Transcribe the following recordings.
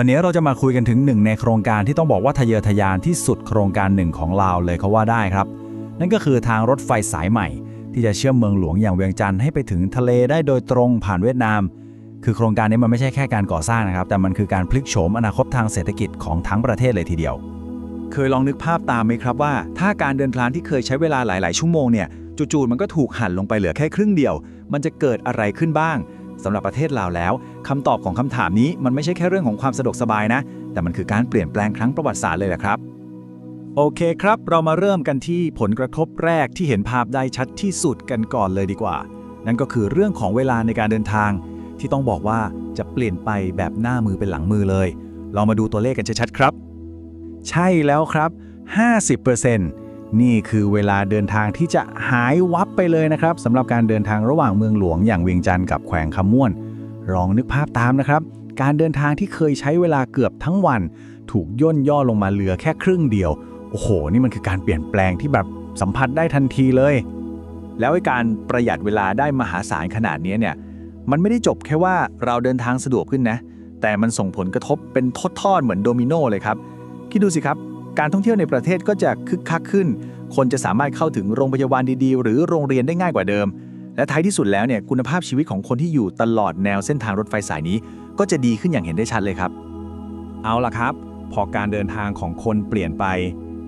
วันนี้เราจะมาคุยกันถึงหนึ่งในโครงการที่ต้องบอกว่าทะเยอทะยานที่สุดโครงการหนึ่งของลาวเลยเขาว่าได้ครับ นั่นก็คือทางรถไฟสายใหม่ ที่จะเชื่อมเมืองหลวงอย่างเวียงจันทร์ให้ไปถึงทะเลได้โดยตรงผ่านเวียดนาม คือโครงการนี้มันไม่ใช่แค่การก่อสร้างนะครับ แต่มันคือการพลิกโฉมอนาคตทางเศรษฐกิจของทั้งประเทศเลยทีเดียว เคยลองนึกภาพตามไหมครับว่า ถ้าการเดินทางที่เคยใช้เวลาหลาย ๆ ชั่วโมงเนี่ยจู่ๆมันก็ถูกหั่นลงไปเหลือแค่ครึ่งเดียว มันจะเกิดอะไรขึ้นบ้าง สำหรับประเทศลาวแล้วคำตอบของคำถามนี้มันไม่ใช่แค่เรื่องของความสะดวกสบายนะ แต่มันคือการเปลี่ยนแปลงครั้งประวัติศาสตร์เลยแหละครับ โอเคครับ เรามาเริ่มกันที่ผลกระทบแรกที่เห็นภาพได้ชัดที่สุดกันก่อนเลยดีกว่า นั่นก็คือเรื่องของเวลาในการเดินทาง ที่ต้องบอกว่าจะเปลี่ยนไปแบบหน้ามือเป็นหลังมือเลยลองมาดูตัวเลขกันชัดๆครับ ใช่แล้วครับ 50% นี่คือเวลาเดินทางที่จะหายวับไปเลยนะครับสำหรับการเดินทางระหว่างเมืองหลวงอย่างเวียงจันทร์กับแขวงคำม่วน ลองนึกภาพตามนะครับ การเดินทางที่เคยใช้เวลาเกือบทั้งวัน ถูกย่นย่อลงมาเหลือแค่ครึ่งเดียว โอ้โห นี่มันคือการเปลี่ยนแปลงที่แบบสัมผัสได้ทันทีเลย แล้วการประหยัดเวลาได้มหาศาลขนาดนี้เนี่ยมันไม่ได้จบแค่ว่าเราเดินทางสะดวกขึ้นนะ แต่มันส่งผลกระทบเป็นทอดๆเหมือนโดมิโนเลยครับคิดดูสิครับ การท่องเที่ยวในประเทศก็จะคึกคักขึ้น คนจะสามารถเข้าถึงโรงพยาบาลดีๆ หรือโรงเรียนได้ง่ายกว่าเดิม และท้ายที่สุดแล้วเนี่ยคุณภาพชีวิตของคนที่อยู่ตลอดแนวเส้นทางรถไฟสายนี้ ก็จะดีขึ้นอย่างเห็นได้ชัดเลยครับ เอาล่ะครับ พอการเดินทางของคนเปลี่ยนไป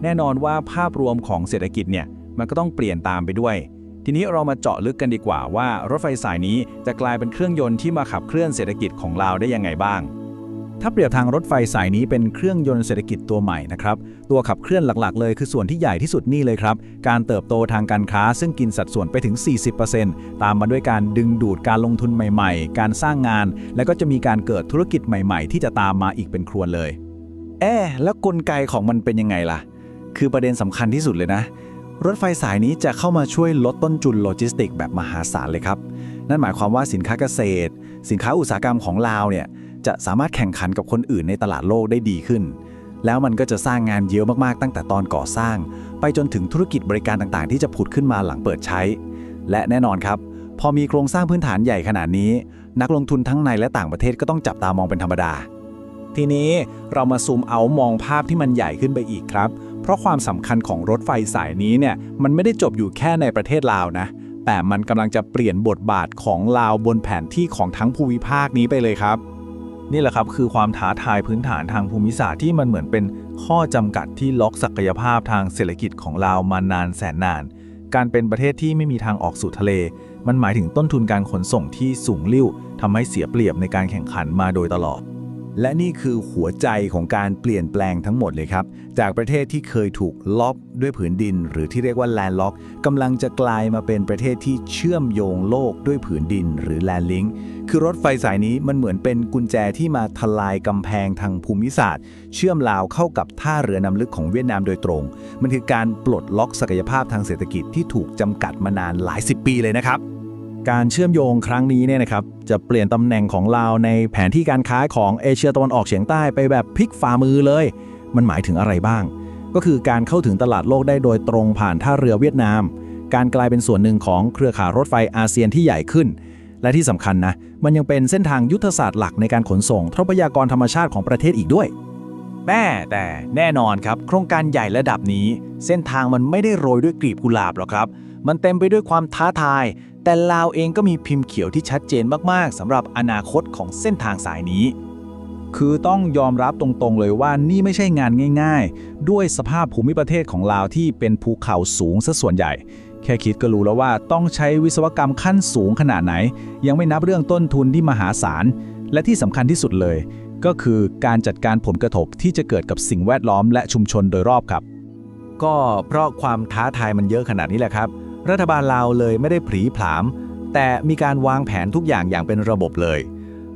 แน่นอนว่าภาพรวมของเศรษฐกิจเนี่ยมันก็ต้องเปลี่ยนตามไปด้วย ทีนี้เรามาเจาะลึกกันดีกว่าว่ารถไฟสายนี้จะกลายเป็นเครื่องยนต์ที่มาขับเคลื่อนเศรษฐกิจของเราได้ยังไงบ้าง ถ้าเปรียบทางรถไฟสายนี้เป็นเครื่องยนต์เศรษฐกิจตัวใหม่นะครับ ตัวขับเคลื่อนหลักๆ เลยคือส่วนที่ใหญ่ที่สุดนี่เลยครับ การเติบโตทางการค้าซึ่งกินสัดส่วนไปถึง 40%ตามมาด้วยการดึงดูดการลงทุนใหม่ๆ การสร้างงาน แล้วก็จะมีการเกิดธุรกิจใหม่ๆ ที่จะตามมาอีกเป็นครวนเลย แอะแล้วกลไกของมันเป็นยังไงล่ะ คือประเด็นสำคัญที่สุดเลยนะ รถไฟสายนี้จะเข้ามาช่วยลดต้นทุนโลจิสติกแบบมหาศาลเลยครับ นั่นหมายความว่าสินค้าเกษตร สินค้าอุตสาหกรรมของลาวเนี่ย จะสามารถแข่งขันกับคนอื่นในตลาดโลกได้ดีขึ้น แล้วมันก็จะสร้างงานเยอะมากๆตั้งแต่ตอนก่อสร้าง ไปจนถึงธุรกิจบริการต่างๆ ที่จะผุดขึ้นมาหลังเปิดใช้ และแน่นอนครับ พอมีโครงสร้างพื้นฐานใหญ่ขนาดนี้ นักลงทุนทั้งในและต่างประเทศก็ต้องจับตามองเป็นธรรมดา ทีนี้เรามาซูมเอามองภาพที่มันใหญ่ขึ้นไปอีกครับ เพราะความสำคัญของรถไฟสายนี้เนี่ยมันไม่ได้จบอยู่แค่ในประเทศลาวนะแต่มันกำลังจะเปลี่ยนบทบาทของลาวบนแผนที่ของทั้งภูมิภาคนี้ไปเลยครับ นี่แหละครับคือความท้าทายพื้นฐานทางภูมิศาสตร์ที่มันเหมือนเป็นข้อจำกัดที่ล็อกศักยภาพทางเศรษฐกิจของลาวมานานแสนนาน การเป็นประเทศที่ไม่มีทางออกสู่ทะเล มันหมายถึงต้นทุนการขนส่งที่สูงลิ่วทำให้เสียเปรียบในการแข่งขันมาโดยตลอด และนี่คือหัวใจของการเปลี่ยนแปลงทั้งหมดเลยครับ จากประเทศที่เคยถูกล็อกด้วยผืนดิน หรือที่เรียกว่าแลนด์ล็อกกำลังจะกลายมาเป็นประเทศที่เชื่อมโยงโลกด้วยผืนดิน หรือแลนด์ลิงก์คือรถไฟสายนี้มันเหมือนเป็นกุญแจที่มาทลายกำแพงทางภูมิศาสตร์ เชื่อมลาวเข้ากับท่าเรือนำลึกของเวียดนามโดยตรง มันคือการปลดล็อกศักยภาพทางเศรษฐกิจที่ถูกจำกัดมานานหลายสิบปีเลยนะครับ การเชื่อมโยงครั้งนี้เนี่ยนะครับจะเปลี่ยนตำแหน่งของลาวในแผนที่การค้าของเอเชียตะวันออกเฉียงใต้ไปแบบพลิกฝ่ามือเลย มันหมายถึงอะไรบ้าง ก็คือการเข้าถึงตลาดโลกได้โดยตรงผ่านท่าเรือเวียดนาม การกลายเป็นส่วนหนึ่งของเครือข่ายรถไฟอาเซียนที่ใหญ่ขึ้น และที่สำคัญนะมันยังเป็นเส้นทางยุทธศาสตร์หลักในการขนส่งทรัพยากรธรรมชาติของประเทศอีกด้วยแม่แต่แน่นอนครับ โครงการใหญ่ระดับนี้ เส้นทางมันไม่ได้โรยด้วยกลีบกุหลาบหรอกครับ มันเต็มไปด้วยความท้าทาย แต่ลาวเองก็มีพิมพ์เขียวที่ชัดเจนมากๆสำหรับอนาคตของเส้นทางสายนี้ คือต้องยอมรับตรงๆเลยว่านี่ไม่ใช่งานง่าย ๆ ด้วยสภาพภูมิประเทศของลาวที่เป็นภูเขาสูงซะส่วนใหญ่ แค่คิดก็รู้แล้วว่าต้องใช้วิศวกรรมขั้นสูงขนาดไหน ยังไม่นับเรื่องต้นทุนที่มหาศาล และที่สำคัญที่สุดเลย ก็คือการจัดการผลกระทบที่จะเกิดกับสิ่งแวดล้อมและชุมชนโดยรอบครับ ก็เพราะความท้าทายมันเยอะขนาดนี้แหละครับ รัฐบาลลาวเลยไม่ได้ผลีผลาม แต่มีการวางแผนทุกอย่างอย่างเป็นระบบเลย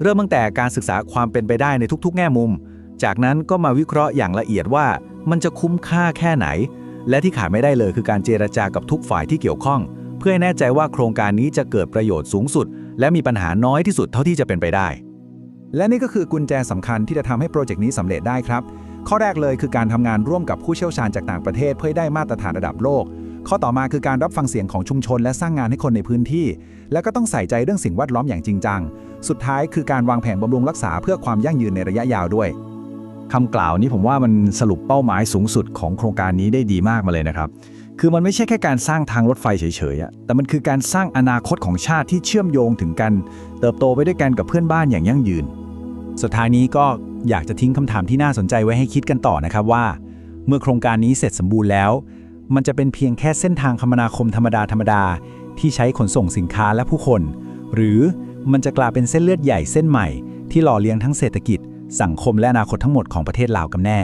เริ่มตั้งแต่การศึกษาความเป็นไปได้ในทุกๆ แง่มุม จากนั้นก็มาวิเคราะห์อย่างละเอียดว่ามันจะคุ้มค่าแค่ไหน และที่ขาดไม่ได้เลยคือการเจรจากับทุกฝ่ายที่เกี่ยวข้อง เพื่อให้แน่ใจว่าโครงการนี้จะเกิดประโยชน์สูงสุด และมีปัญหาน้อยที่สุดเท่าที่จะเป็นไปได้ และนี่ก็คือกุญแจสำคัญที่จะทำให้โปรเจกต์นี้สำเร็จได้ครับข้อแรกเลยคือการทำงานร่วมกับผู้เชี่ยวชาญจากต่างประเทศเพื่อได้มาตรฐานระดับโลก ข้อต่อมาคือการรับฟังเสียงของชุมชน และสร้างงานให้คนในพื้นที่ แล้วก็ต้องใส่ใจเรื่องสิ่งแวดล้อมอย่างจริงจัง สุดท้ายคือการวางแผนบำรุงรักษาเพื่อความยั่งยืนในระยะยาวด้วยคำกล่าวนี้ผมว่ามันสรุปเป้าหมายสูงสุดของโครงการนี้ได้ดีมากมาเลยนะครับ คือมันไม่ใช่แค่การสร้างทางรถไฟเฉยๆอะแต่มันคือการสร้างอนาคตของชาติที่เชื่อมโยงถึงกัน เติบโตไปด้วยกันกับเพื่อนบ้านอย่างยั่งยืน สุดท้ายนี้ก็อยากจะทิ้งคำถามที่น่าสนใจไว้ให้คิดกันต่อนะครับว่า เมื่อโครงการนี้เสร็จสมบูรณ์แล้ว มันจะเป็นเพียงแค่เส้นทางคมนาคมธรรมดาธรรมดาๆที่ใช้ขนส่งสินค้าและผู้คน หรือมันจะกลายเป็นเส้นเลือดใหญ่เส้นใหม่ ที่หล่อเลี้ยงทั้งเศรษฐกิจ สังคมและอนาคตทั้งหมดของประเทศลาวกันแน่